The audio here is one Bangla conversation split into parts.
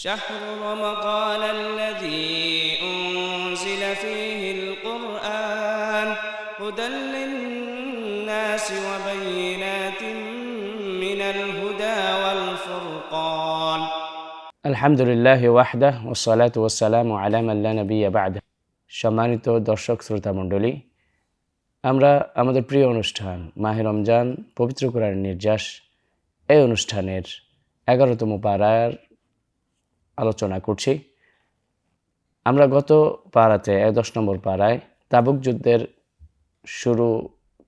شهر رمضان الذي أنزل فيه القرآن هدى للناس وبينات من الهدى والفرقان আলহামদুলিল্লাহ ওয়াহদা ওসালাত ওসালাম আলাম আল্লাহ নবী বাদ সম্মানিত দর্শক শ্রোতা মণ্ডলী আমরা আমাদের প্রিয় অনুষ্ঠান মাহে রমজান পবিত্র কোরআন নির্যাস এই অনুষ্ঠানের এগারোতম পাড়ার আলোচনা করছি। আমরা গত পাড়াতে দশ নম্বর পাড়ায় তাবুক যুদ্ধের শুরু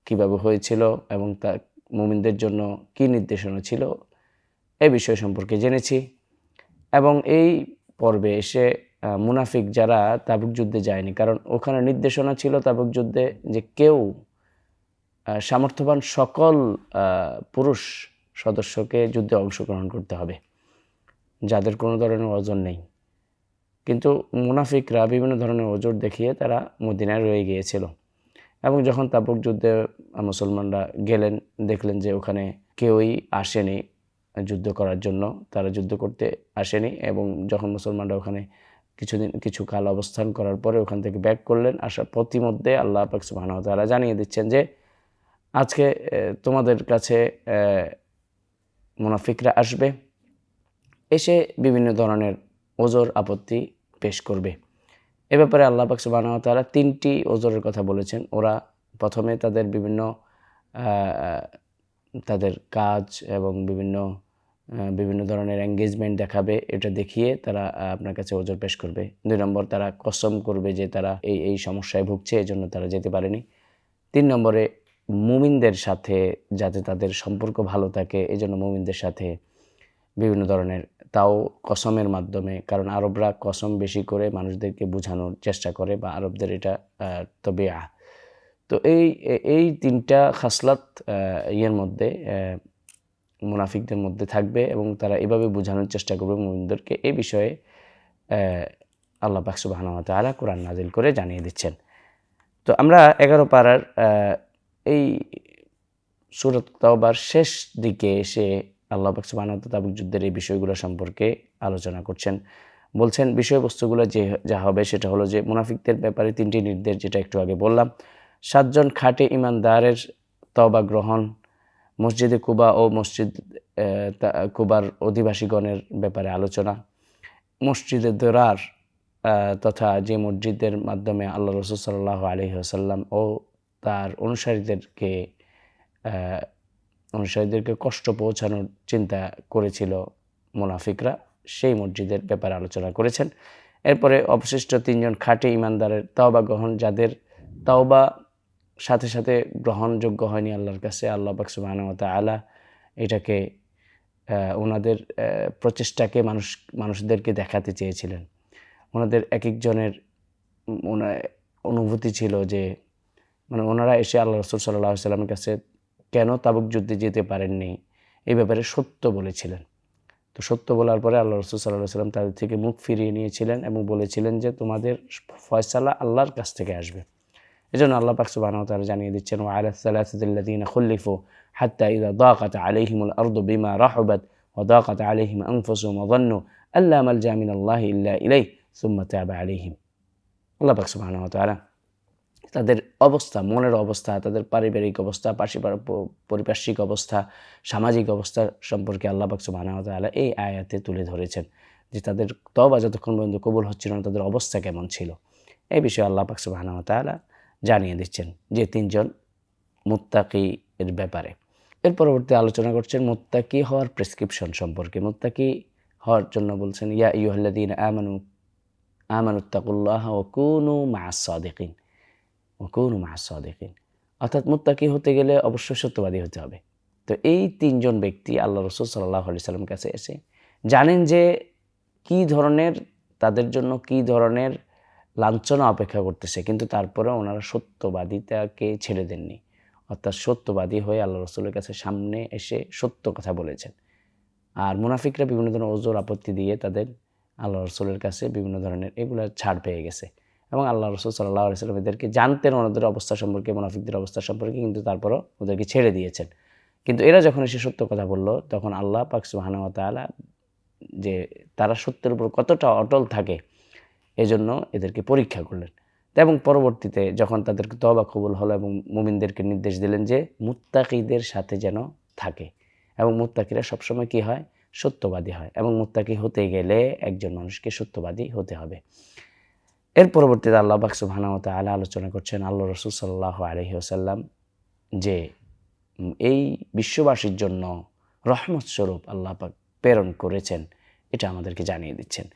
কীভাবে হয়েছিল এবং তা মুমিনদের জন্য কী নির্দেশনা ছিল, এ বিষয় সম্পর্কে জেনেছি। এবং এই পর্বে এসে মুনাফিক যারা তাবুক যুদ্ধে যায়নি, কারণ ওখানে নির্দেশনা ছিল তাবুক যুদ্ধে যে কেউ সামর্থ্যবান সকল পুরুষ সদস্যকে যুদ্ধে অংশগ্রহণ করতে হবে। যাদের কোনো ধরনের ওজন নেই। কিন্তু মুনাফিকরা বিভিন্ন ধরনের ওজোর দেখিয়ে তারা মদিনায় রয়ে গিয়েছিল। এবং যখন তাবুক যুদ্ধে মুসলমানরা গেলেন, দেখলেন যে ওখানে কেউই আসেনি যুদ্ধ করার জন্য। তারা যুদ্ধ করতে আসেনি এবং যখন মুসলমানরা ওখানে কিছুদিন, কিছু কাল অবস্থান করার পরে ওখান থেকে ব্যাক করলেন, আসার প্রতিমধ্যে আল্লাহ পাক সুবহানাহু তাআলা জানিয়ে দিচ্ছেন যে, আজকে তোমাদের কাছে মুনাফিকরা আসবে। এসে বিভিন্ন ধরনের ওজোর আপত্তি পেশ করবে। এ ব্যাপারে আল্লাহ পাক ওয়া তাআলা তিনটি ওজোরের কথা বলেছেন। ওরা প্রথমে তাদের বিভিন্ন তাদের কাজ এবং বিভিন্ন বিভিন্ন ধরনের এঙ্গেজমেন্ট দেখাবে। এটা দেখিয়ে তারা আপনার কাছে ওজোর পেশ করবে। দুই নম্বর, তারা কসম করবে যে তারা এই এই সমস্যায় ভুগছে এই জন্য তারা যেতে পারেনি। তিন নম্বরে, মুমিনদের সাথে যাতে তাদের সম্পর্ক ভালো থাকে এই জন্য মুমিনদের সাথে বিভিন্ন ধরনের তাও কসমের মাধ্যমে কারণ আরবরা কসম বেশি করে মানুষদেরকে বোঝানোর চেষ্টা করে বা আরবদের এটা তবে আহ, তো এই এই তিনটা খাসলাত ইয়ের মধ্যে মুনাফিকদের মধ্যে থাকবে এবং তারা এভাবে বোঝানোর চেষ্টা করবে মুমিনদেরকে। এই বিষয়ে আল্লাহ পাক সুবহানাহু ওয়া কোরআন নাজিল করে জানিয়ে দিচ্ছেন। তো আমরা এগারো পাড়ার এই সুরত তাওবার শেষ দিকে এসে আল্লাহ পাক সুবহানাহু তাবুক যুদ্ধের এই বিষয়গুলো সম্পর্কে আলোচনা করছেন। বলছেন, বিষয়বস্তুগুলো যে, যা হবে সেটা হলো যে, মুনাফিকদের ব্যাপারে তিনটি নির্দেশ যেটা একটু আগে বললাম। সাতজন খাটে ইমানদারের তবা গ্রহণ, মসজিদে কুবা ও মসজিদ কুবার অধিবাসীগণের ব্যাপারে আলোচনা, মসজিদে দরার তথা যে মসজিদের মাধ্যমে আল্লাহ রসুল সাল্লাহ আলহি ও তার অনুসারীদেরকে অনুসারীদেরকে কষ্ট পৌঁছানোর চিন্তা করেছিল মুনাফিকরা। সেই মসজিদের ব্যাপারে আলোচনা করেছেন। এরপরে অবশিষ্ট তিনজন খাঁটি ইমানদারের তাওবা গ্রহণ, যাদের তাওবা সাথে সাথে গ্রহণযোগ্য হয়নি আল্লাহর কাছে, আল্লাহ পাক সুবহানাহু ওয়া এটাকে ওনাদের প্রচেষ্টাকে মানুষ, মানুষদেরকে দেখাতে চেয়েছিলেন। ওনাদের এক একজনের অনুভূতি ছিল যে মানে ওনারা এসে আল্লাহ রসুল সাল্লাহ সাল্লামের কাছে কেন তাবুক যুদ্ধে যেতে পারেননি? এই ব্যাপারে সত্য বলেছিলেন। তো সত্য বলার পরে আল্লাহ রসুল সাল্লাহ সাল্লাম তাদের থেকে মুখ ফিরিয়ে নিয়েছিলেন এবং বলেছিলেন যে তোমাদের ফয়সালা আল্লাহর কাছ থেকে আসবে। এই জন্য আল্লাহ পাক সুবাহ তারা জানিয়ে দিচ্ছেন ও আলাসাল্লাহদিন খল্লিফু হাত্তা ইদা দাকাত আলহিমুল আর্দ বিমা রাহবাদ ও দাকাত আলহিম আংফসুম অগন্য আল্লাহ আল জামিন আল্লাহ ইল্লা ইলাই সুম্মা তাবা আলিহিম আল্লাহ পাক সুবাহ তারা তাদের অবস্থা, মনের অবস্থা, তাদের পারিবারিক অবস্থা পাশিপার প- পারিপার্শ্বিক অবস্থা, সামাজিক অবস্থা সম্পর্কে আল্লাহ ওয়া তাআলা এই আয়াতে তুলে ধরেছেন যে তাদের তওবা যতক্ষণ পর্যন্ত কবুল হচ্ছিল না, তাদের অবস্থা কেমন ছিল। এই বিষয়ে আল্লাহ পাক সুবহানাহু ওয়া জানিয়ে দিচ্ছেন যে তিনজন মুত্তাকি এর ব্যাপারে। এর পরবর্তী আলোচনা করছেন মুত্তাকি হওয়ার প্রেসক্রিপশন সম্পর্কে। মুত্তাকি হওয়ার জন্য বলছেন, ইয়া ইয়ুহাল্লাযীন আমানু, আমানুত্তাকুল্লাহ ও কুনু মা'আস সাদিকিন কুনু মা'আস সাদিকিন। অর্থাৎ মুত্তাকি হতে গেলে অবশ্যই সত্যবাদী হতে হবে। তো এই তিনজন ব্যক্তি আল্লাহ রসুল সাল্লাহ আলি কাছে এসে জানেন যে কি ধরনের, তাদের জন্য কি ধরনের লাঞ্ছনা অপেক্ষা করতেছে, কিন্তু তারপরে ওনারা সত্যবাদিতাকে ছেড়ে দেননি। অর্থাৎ সত্যবাদী হয়ে আল্লাহ রসুলের কাছে সামনে এসে সত্য কথা বলেছেন। আর মুনাফিকরা বিভিন্ন ধরনের ওজোর আপত্তি দিয়ে তাদের আল্লাহ রসুলের কাছে বিভিন্ন ধরনের এগুলো ছাড় পেয়ে গেছে। এবং আল্লাহ রসুল সাল্লাহ আলিয়াল্লাম এদেরকে জানতেন, ওনাদের অবস্থা সম্পর্কে, মুনাফিকদের অবস্থা সম্পর্কে, কিন্তু তারপরও ওদেরকে ছেড়ে দিয়েছেন। কিন্তু এরা যখন এসে সত্য কথা বলল, তখন আল্লাহ পাক সুবাহানা তাআলা যে তারা সত্যের উপর কতটা অটল থাকে, এজন্য এদেরকে পরীক্ষা করলেন। এবং পরবর্তীতে যখন তাদেরকে তবা কবুল হলো এবং মুমিনদেরকে নির্দেশ দিলেন যে মুত্তাকিদের সাথে যেন থাকে। এবং মুত্তাকিরা সবসময় কি হয়? সত্যবাদী হয়। এবং মুত্তাকি হতে গেলে একজন মানুষকে সত্যবাদী হতে হবে। এর পরবর্তীতে আল্লাহ বাক সুবহানাহু ওয়া তাআলা আলোচনা করছেন আল্লাহ রসুল সাল্লাহ আলহি আসাল্লাম যে এই বিশ্ববাসীর জন্য রহমত স্বরূপ আল্লাহ পাক প্রেরণ করেছেন, এটা আমাদেরকে জানিয়ে দিচ্ছেন।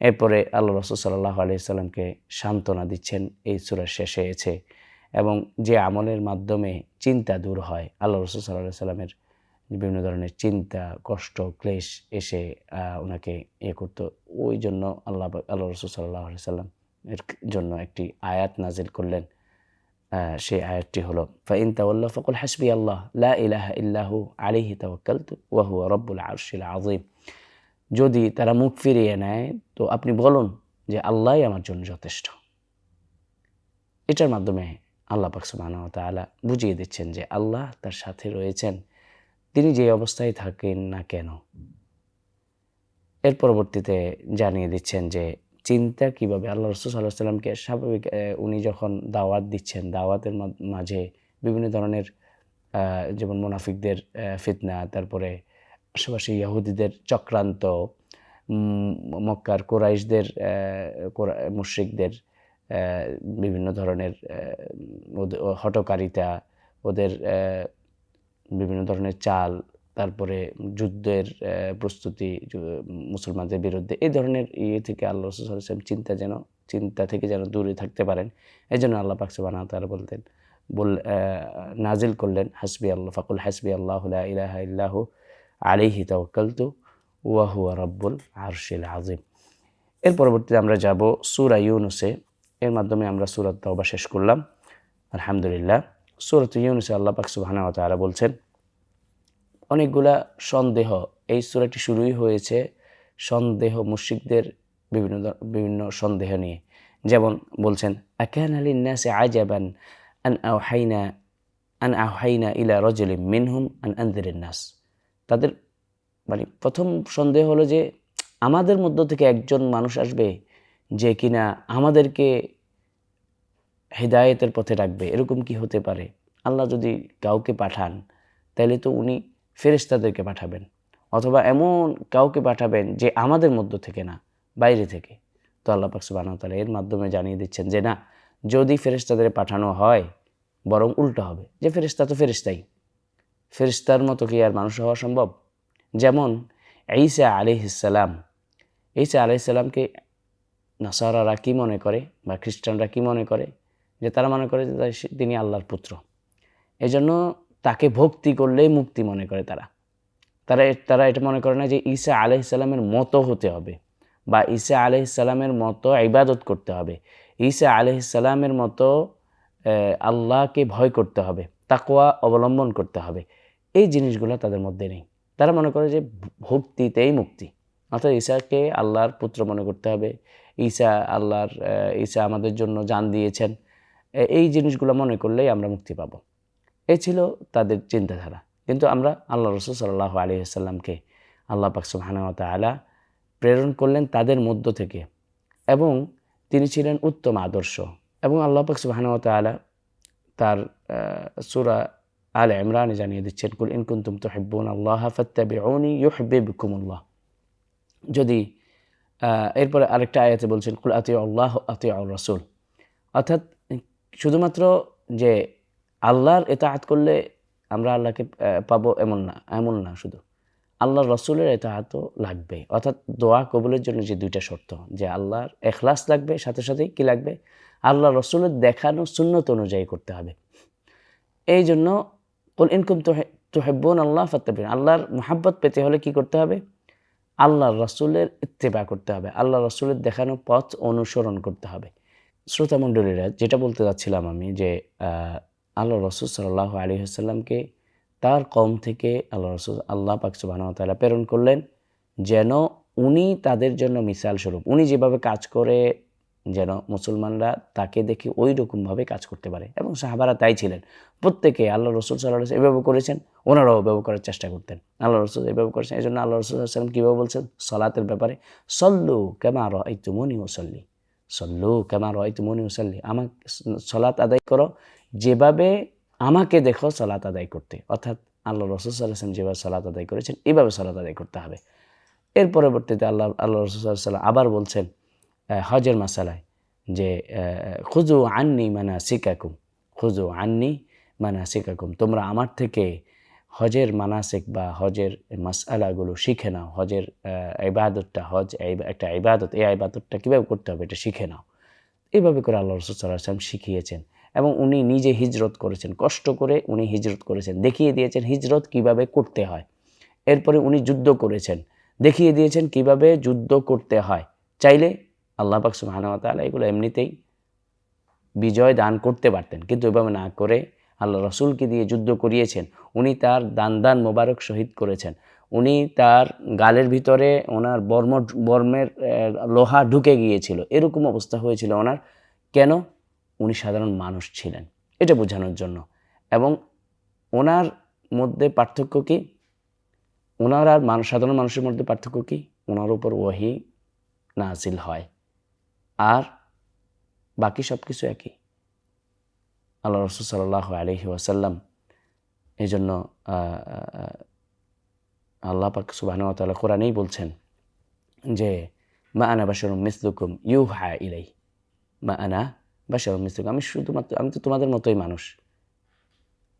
এরপরে আল্লাহ রসুল সাল্লাহ আলিয়াল্লামকে সান্ত্বনা দিচ্ছেন, এই সুরের শেষে এসে এবং যে আমলের মাধ্যমে চিন্তা দূর হয় আল্লাহ রসুল সাল্লাহ সাল্লামের বিভিন্ন ধরনের চিন্তা, কষ্ট, ক্লেশ এসে ওনাকে ইয়ে করতো। ওই জন্য আল্লাহ আল্লাহ রসুল সাল্লাহ আলি সাল্লাম এর জন্য একটি আয়াত নাজিল করলেন। সেই আয়াতটি হলো, ফাইন ফকুল হাসবি আল্লাহ, লা ইল্লাহু আলিহি তাওয়াক্কালতু ওয়া হুয়া রব্বুল আরশিল আযীম। যদি তারা মুখ ফিরিয়ে নেয়, তো আপনি বলুন যে আল্লাহই আমার জন্য যথেষ্ট। এটার মাধ্যমে আল্লাহ পাক সুবহানাহু ওয়া তাআলা বুঝিয়ে দিচ্ছেন যে আল্লাহ তার সাথে রয়েছেন। তিনি যে অবস্থায় থাকেন না কেন? এর পরবর্তীতে জানিয়ে দিচ্ছেন যে চিন্তা কীভাবে? আল্লাহ রসুল সাল্লাহ সাল্লামকে স্বাভাবিক উনি যখন দাওয়াত দিচ্ছেন, দাওয়াতের মাঝে বিভিন্ন ধরনের যেমন মুনাফিকদের ফিতনা, তারপরে আশেপাশে ইয়াহুদিদের চক্রান্ত মক্কার কোরাইশদের মুশ্রিকদের বিভিন্ন ধরনের হটকারিতা ওদের বিভিন্ন ধরনের চাল তারপরে যুদ্ধের প্রস্তুতি মুসলমানদের বিরুদ্ধে, এই ধরনের ইয়ে থেকে আল্লাহ রসুল সাল্লাল্লাহু চিন্তা যেন, চিন্তা থেকে যেন দূরে থাকতে পারেন। এই জন্য আল্লাহ পাক ওয়া তাআলা বলতেন, বল নাজিল করলেন, হাসবি আল্লাহ, ফাকুল হাসবি আল্লাহ ইলাহা ইল্লাহু আলাইহি তাওয়াক্কালতু ওয়া হুয়া রাব্বুল আরশিল আযীম। এর পরবর্তীতে আমরা যাব সূরা ইউনুসে, এর মাধ্যমে আমরা সূরা তাওবা শেষ করলাম। আলহামদুলিল্লাহ, সূরাত ইউনুসে আল্লাহ পাক ওয়া তাআলা বলছেন অনেকগুলা সন্দেহ। এই সূরাটি শুরুই হয়েছে সন্দেহ মুশরিকদের বিভিন্ন বিভিন্ন সন্দেহ নিয়ে। যেমন বলছেন, আকান আলিন নাসে আজাবান আন আওহাইনা আন আওহাইনা ইলা রজলিম মিনহুম আন আনদিরিন নাস। তাদের মানে প্রথম সন্দেহ হলো যে, আমাদের মধ্য থেকে একজন মানুষ আসবে যে কিনা আমাদেরকে হেদায়েতের পথে রাখবে। এরকম কি হতে পারে? আল্লাহ যদি কাউকে পাঠান তাহলে তো উনি ফেরেশতাদেরকে পাঠাবেন অথবা এমন কাউকে পাঠাবেন যে আমাদের মধ্য থেকে না, বাইরে থেকে। তো আল্লাহ পাক তাআলা এর মাধ্যমে জানিয়ে দিচ্ছেন যে না, যদি ফেরেশতাদের পাঠানো হয়, বরং উল্টো হবে, যে ফেরেশতা তো ফেরেশতাই। ফেরেশতার মতো কি আর মানুষ হওয়া সম্ভব? যেমন ঈসা আলিহিসাল্লাম ঈসা আলাইসাল্লামকে নাসারারা কী মনে করে বা খ্রিস্টানরা কী মনে করে? যে তারা মনে করে যে তিনি আল্লাহর পুত্র। এজন্য তাকে ভক্তি করলেই মুক্তি মনে করে তারা। তারা তারা এটা মনে করে না যে ঈসা আলাইসাল্লামের মতো হতে হবে বা ঈসা আলাইসাল্লামের মতো ইবাদত করতে হবে। ঈসা আলাইসাল্লামের মতো আল্লাহকে ভয় করতে হবে তাকোয়া অবলম্বন করতে হবে। এই জিনিসগুলো তাদের মধ্যে নেই। তারা মনে করে যে ভক্তিতেই মুক্তি। অর্থাৎ ঈশাকে আল্লাহর পুত্র মনে করতে হবে। ঈশা আল্লাহর ঈশা আমাদের জন্য জান দিয়েছেন। এই জিনিসগুলো মনে করলেই আমরা মুক্তি পাব। এই ছিল তাদের চিন্তাধারা। কিন্তু আমরা আল্লাহ রসুল সাল্লাহ আলী আসাল্লামকে আল্লাহ পাক সুবহানাহু ওয়া তাআলা প্রেরণ করলেন তাদের মধ্য থেকে এবং তিনি ছিলেন উত্তম আদর্শ এবং আল্লাহ পাক সুবহানাহু ওয়া তাআলা তার সুরা আলে ইমরানে জানিয়ে দিচ্ছেন, কুল ইন কুনতুম তুহিব্বুন আল্লাহ ফাত্তাবিউনি ইউহিব্বুকুমুল্লাহ। যদি এরপরে আরেকটা আয়াতে বলছেন, কুল আতি আল্লাহ আতি রসুল। অর্থাৎ শুধুমাত্র যে আল্লাহর এতাহাত করলে আমরা আল্লাহকে পাবো এমন না এমন না শুধু। আল্লাহর রসুলের এতাহাতও লাগবে। অর্থাৎ দোয়া কবুলের জন্য যে দুইটা শর্ত, যে আল্লাহর এখলাস লাগবে, সাথে সাথেই কি লাগবে? আল্লাহ রসুলের দেখানো সুন্নত অনুযায়ী করতে হবে। এই জন্য কোন ইনকুম তোহেব্বন আল্লাহ ফাত্তাবিন আল্লাহর মোহাব্বত পেতে হলে কি করতে হবে? আল্লাহর রসুলের ইত্তেবা করতে হবে। আল্লাহ রসুলের দেখানো পথ অনুসরণ করতে হবে। শ্রোতামণ্ডলীরা যেটা বলতে যাচ্ছিলাম আমি যে আল্লাহ রসুল সাল্লাহ আলী আসাল্লামকে তার কম থেকে আল্লাহ রসুল, আল্লাহ পাক সুবহানাহু ওয়া প্রেরণ করলেন যেন উনি তাদের জন্য মিসাল স্বরূপ। উনি যেভাবে কাজ করে যেন মুসলমানরা তাকে দেখে ওই রকমভাবে কাজ করতে পারে এবং সাহাবারা তাই ছিলেন। প্রত্যেকে আল্লাহ রসুল সাল্লাহ এভাবে করেছেন, ওনারাও এভাবে করার চেষ্টা করতেন। আল্লাহ রসুল এভাবে করেছেন এই জন্য আল্লাহ রসুল সাল্লাম কীভাবে বলছেন? সলাতের ব্যাপারে, সল্লু কেমা রই তুমনি ওসল্লি সল্লু কেমা রই তুমনি ওসল্লি আমাকে সলাত আদায় করো যেভাবে আমাকে দেখো সলাত আদায় করতে অর্থাৎ আল্লাহ রসুল সাল্লাম যেভাবে সলাত আদায় করেছেন এইভাবে সলাত আদায় করতে হবে। এর পরবর্তীতে আল্লাহ আল্লাহ রসুল সাল্লাম আবার বলছেন হজের মাসালায় যে খুজু আন্নি মানা শিকাকুম খুজু আন্নি মানা শিকাকুম তোমরা আমার থেকে হজের মানাসিক বা হজের মাসালাগুলো শিখে নাও। হজের ইবাদতটা, হজ একটা ইবাদত, এই ইবাদতটা কীভাবে করতে হবে এটা শিখে নাও। এইভাবে করে আল্লাহ রসুল সাল্লাহ সাল্লাম শিখিয়েছেন এবং উনি নিজে হিজরত করেছেন। কষ্ট করে উনি হিজরত করেছেন। দেখিয়ে দিয়েছেন হিজরত কীভাবে করতে হয়। এরপরে উনি যুদ্ধ করেছেন। দেখিয়ে দিয়েছেন কীভাবে যুদ্ধ করতে হয়। চাইলে আল্লাহ পাক সুবহানাহু ওয়া তাআলা এগুলো এমনিতেই বিজয় দান করতে পারতেন। কিন্তু এভাবে না করে আল্লাহ রসুলকে দিয়ে যুদ্ধ করিয়েছেন। উনি তার দান দান মোবারক শহীদ করেছেন। উনি তার গালের ভিতরে ওনার বর্ম, বর্মের লোহা ঢুকে গিয়েছিল। এরকম অবস্থা হয়েছিল ওনার। কেন? উনি সাধারণ মানুষ ছিলেন। এটা বোঝানোর জন্য। এবং ওনার মধ্যে পার্থক্য কি? ওনার আর মানুষ সাধারণ মানুষের মধ্যে পার্থক্য কি? ওনার উপর ওয়াহি নাজিল হয়। আর বাকি সব কিছু একই। আল্লাহ রসুল সাল্লাহ আলহি ওয়াসাল্লাম। এই জন্য আল্লাহ পাক সুবাহ তাআলা কোরআনেই বলছেন যে মা আনা বাসারুম মিসদুকুম ইউ হা ইলাই মা আনা বাসারুম মিসলুকুম, আমি শুধুমাত্র, আমি তো তোমাদের মতোই মানুষ।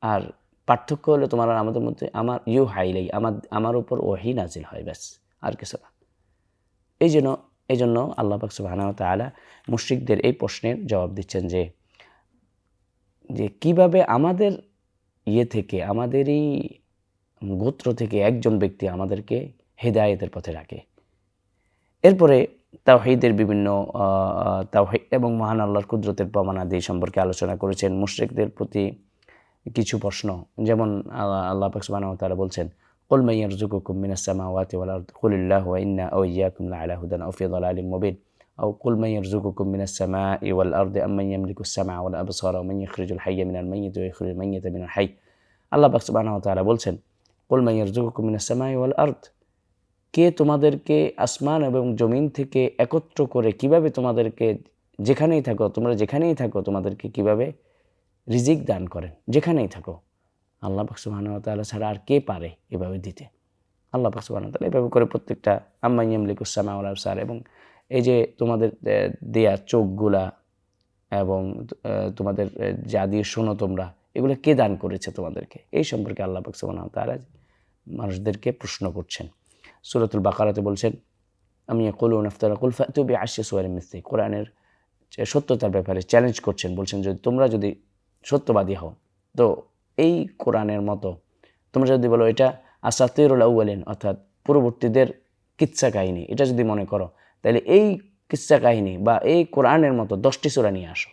আর পার্থক্য হলো তোমার আমাদের মধ্যে আমার ইউ হাইলাই আমার আমার উপর ওহি নাজিল হয়, ব্যাস, আর কিছু না। এই জন্য এই জন্য আল্লাহ পাক সুবাহানা তালা মুশ্রিকদের এই প্রশ্নের জবাব দিচ্ছেন যে যে কিভাবে আমাদের ইয়ে থেকে আমাদেরই গোত্র থেকে একজন ব্যক্তি আমাদেরকে হেদায়েতের পথে রাখে এরপরে তাওহিদের বিভিন্ন তাওহিদ এবং মহান আল্লাহর কুদরতের প্রমাণাদি সম্পর্কে আলোচনা করেছেন মুশ্রিকদের প্রতি কিছু প্রশ্ন যেমন আল্লাহ আল্লাহ পাক সুবহানাহু ওয়া তাআলা বলছেন قل من يرزقكم من السماوات والأرض قل الله وإنا أو إياكم لعلى هدى أو في ضلال مبين أو قل من يرزقكم من السماء والأرض أم من يملك السمع والأبصار ومن يخرج الحي من الميت ويخرج الميت من الحي আল্লাহ পাক সুবহানাহু ওয়া তাআলা বলছেন قل من يرزقكم من السماء والأرض কে তোমাদেরকে আসমান এবং জমিন থেকে একত্র করে কিভাবে তোমাদেরকে যেখানেই থাকো তোমরা যেখানেই থাকো তোমাদেরকে কিভাবে রিজিক দান করেন যেখানেই থাকো আল্লাহ পাক সুবহানাহু ওয়া তাআলা ছাড়া আর কে পারে এভাবে দিতে আল্লাহ পাক সুবহানাহু ওয়া তাআলা এভাবে করে প্রত্যেকটা আম্মা ইয়ামলিকুস সামা ওয়াল আবসার এবং এই যে তোমাদের দেয়া চোখগুলা এবং তোমাদের যা দিয়ে শোনো তোমরা, এগুলো কে দান করেছে তোমাদেরকে? এই সম্পর্কে আল্লাহ পাক সুবহানাহু ওয়া তাআলা মানুষদেরকে প্রশ্ন করছেন। সুরতুল বাকারাতে বলছেন, আমি কুলু নাফতারা কুল ফাতু বিআশি সুওয়ারিন মিসলি। কোরআনের সত্যতার ব্যাপারে চ্যালেঞ্জ করছেন, বলছেন যদি তোমরা যদি সত্যবাদী হও, তো এই কোরআনের মতো তোমরা যদি বলো এটা আসাতিরুল আউ্বালিন অর্থাৎ পূর্ববর্তীদের কিচ্ছা কাহিনী, এটা যদি মনে করো তাহলে এই কিচ্ছা কাহিনী বা এই কোরআনের মতো দশটি সোরা নিয়ে আসো।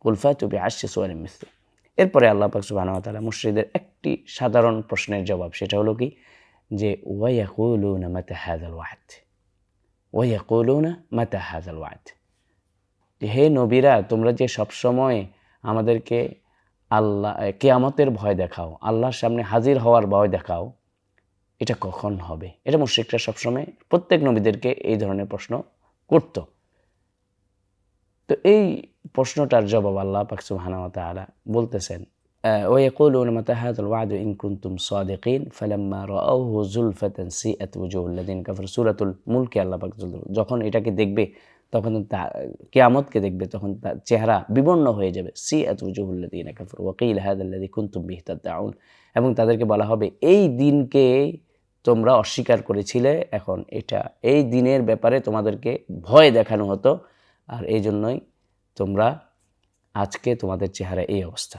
কুলফা তুবি আসছে সোয়ারিন মিস্ত্রি এরপরে আল্লাহ পাক সুবহানাহু ওয়া তাআলা মুশরিকদের একটি সাধারণ প্রশ্নের জবাব, সেটা হলো কি? যে ওয়াইয়াকুলুনা মাতা হাযাল ওয়াদ? ওয়াইয়াকুলুনা মাতা হাযাল ওয়াদ? যে, হে নবীরা, তোমরা যে সবসময় আমাদেরকে আল্লাহ কেয়ামতের ভয় দেখাও, আল্লাহর সামনে হাজির হওয়ার ভয় দেখাও এটা কখন হবে এটা মুশ্রিকরা সবসময় প্রত্যেক নবীদেরকে এই ধরনের প্রশ্ন করত তো এই প্রশ্নটার জবাব আল্লাহ পাক সুবহানাহু ওয়া তাআলা বলতেছেন ويقولون متى هذا الوعد إن كنتم صادقين فلما رأوه زلفة سيئت وجوه الذين كفروا সূরাতুল মুলকে আল্লাহ পাক বলতেন, যখন এটাকে দেখবে তখন তা কেয়ামতকে দেখবে তখন তার চেহারা বিবর্ণ হয়ে যাবে সি এত উজুহুল্লাদিন কাফর ওয়াকিল হাদাল্লাদি কুন্তুম বিহতাদ্দাউন এবং তাদেরকে বলা হবে এই দিনকে তোমরা অস্বীকার করেছিলে, এখন এটা এই দিনের ব্যাপারে তোমাদেরকে ভয় দেখানো হতো, আর এই জন্যই তোমরা আজকে তোমাদের চেহারা এই অবস্থা।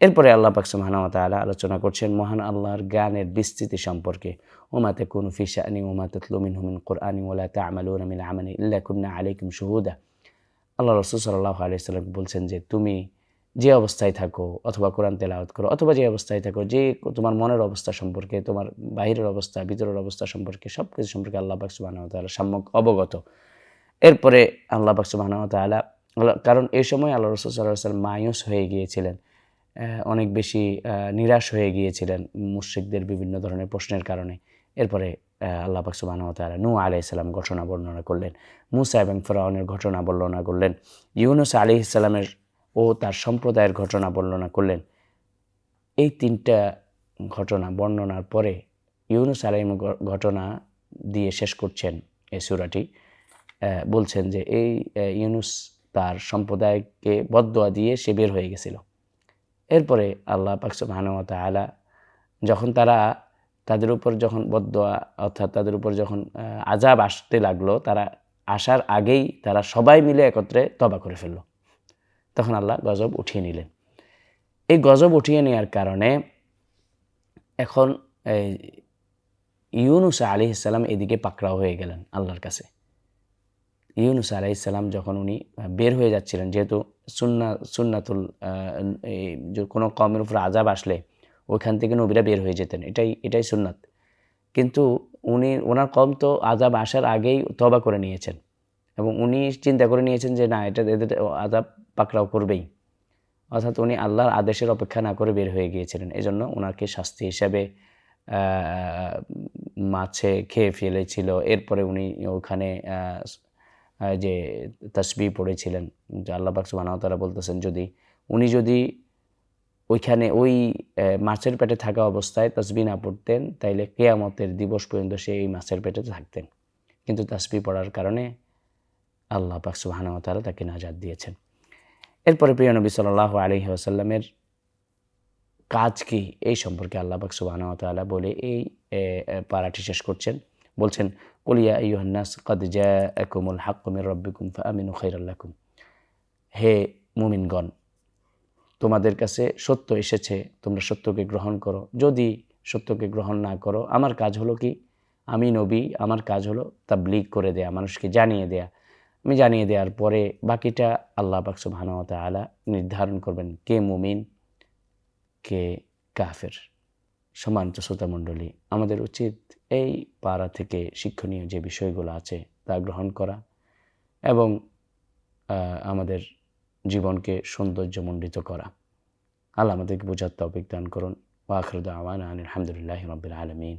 এরপরে আল্লাহ পাক সুবহানাহু তাআলা আলোচনা করছেন, মহান আল্লাহর জ্ঞানের বিস্তৃতি সম্পর্কে। ওমা তাকুনু ফি শা'নি ওমা তাতলু মিনহু মিন কুরআনি ওয়া লা তা'মালুনা মিন আমালি ইল্লা কুননা আলাইকুম শুহুদা। আল্লাহ রাসূল সাল্লাল্লাহু আলাইহি সাল্লাম বলছেন যে, তুমি যে অবস্থায় থাকো অথবা কোরআন তেলাওয়াত করো অথবা যে অবস্থায় থাকো, যে তোমার মনের অবস্থা সম্পর্কে, তোমার বাহিরের অবস্থা, ভিতরের অবস্থা সম্পর্কে সব কিছু সম্পর্কে আল্লাহ পাক সম্যক অবগত। এরপরে আল্লাহ পাক ওয়া কারণ এই সময় আল্লাহ রসুল সাল্লাহ মায়ুস হয়ে গিয়েছিলেন অনেক বেশি নিরাশ হয়ে গিয়েছিলেন মুশ্রিকদের বিভিন্ন ধরনের প্রশ্নের কারণে। এরপরে আল্লাহ পাক নূহ আলাইহিস সালাম ঘটনা বর্ণনা করলেন, মুসা এবং ফেরাউনের ঘটনা বর্ণনা করলেন, ইউনুস আলাইহিস সালামের ও তার সম্প্রদায়ের ঘটনা বর্ণনা করলেন। এই তিনটা ঘটনা বর্ণনার পরে ইউনুস আলাইহিম ঘ- ঘটনা দিয়ে শেষ করছেন এই সুরাটি। বলছেন যে এই ইউনুস তার সম্প্রদায়কে বদদোয়া দিয়ে সে বের হয়ে গেছিল। এরপরে আল্লাহ পাক সুবহানাহু ওয়া তাআলা যখন তারা তাদের উপর যখন বদদোয়া অর্থাৎ তাদের উপর যখন আজাব আসতে লাগল, তারা আসার আগেই তারা সবাই মিলে একত্রে তবা করে ফেলল। তখন আল্লাহ গজব উঠিয়ে নিলেন। এই গজব উঠিয়ে নেওয়ার কারণে এখন ইউনুস আলি ইসলাম এদিকে পাকড়াও হয়ে গেলেন আল্লাহর কাছে। ইউনুস আলাহ ইসলাম যখন উনি বের হয়ে যাচ্ছিলেন, যেহেতু সুন্না, সুন্নাতুল কোনো কমের উপর আজাব আসলে ওইখান থেকে নবীরা বের হয়ে যেতেন। এটাই এটাই সুন্নাত। কিন্তু উনি, ওনার কম তো আজাব আসার আগেই তবা করে নিয়েছেন এবং উনি চিন্তা করে নিয়েছেন যে না, এটা, এদের আজাব পাকড়াও করবেই। অর্থাৎ উনি আল্লাহর আদেশের অপেক্ষা না করে বের হয়ে গিয়েছিলেন। এজন্য ওনাকে শাস্তি হিসাবে মাছে খেয়ে ফেলেছিল। এরপরে উনি ওখানে যে তসবি পড়েছিলেন, যে আল্লাহ পাক তারা বলতেছেন, যদি উনি যদি ওইখানে ওই মাছের পেটে থাকা অবস্থায় তসবি না পড়তেন, তাইলে কেয়ামতের দিবস পর্যন্ত সে এই মাছের পেটে থাকতেন। কিন্তু তসবি পড়ার কারণে আল্লাহ পাক সুবহানাহু তাআলা তাকে নাজাদ দিয়েছেন। এরপরে প্রিয় নবী সাল্লাল্লাহু আলাইহি ওয়াসাল্লামের কাজ কি? এই সম্পর্কে আল্লাহ সুবহানাহু ওয়া বলে এই পারাটি শেষ করছেন। বলছেন কুলিয়া আইয়ুহান্নাস, কদ জাআকুমুল হাক্কু মির রাব্বিকুম ফাআমিনু খাইরাল লাকুম। হে মুমিনগণ, তোমাদের কাছে সত্য এসেছে, তোমরা সত্যকে গ্রহণ করো। যদি সত্যকে গ্রহণ না করো, আমার কাজ হলো কি? আমি নবী, আমার কাজ হলো তাবলিগ করে দেয়া, মানুষকে জানিয়ে দেয়া। আমি জানিয়ে দেওয়ার পরে বাকিটা আল্লাহ পাক সুবহানাহু ওয়া তাআলা নির্ধারণ করবেন কে মুমিন, কে কাফের। সম্মানিত শ্রোতামণ্ডলী আমাদের উচিত এই পাড়া থেকে শিক্ষণীয় যে বিষয়গুলো আছে তা গ্রহণ করা এবং আমাদের জীবনকে সৌন্দর্যমণ্ডিত করা। আল্লাহ আমাদেরকে বোঝার তৌফিক দান করুন। ওয়াখরুদ আওয়ান আলহামদুলিল্লাহ রবিল আলমিন।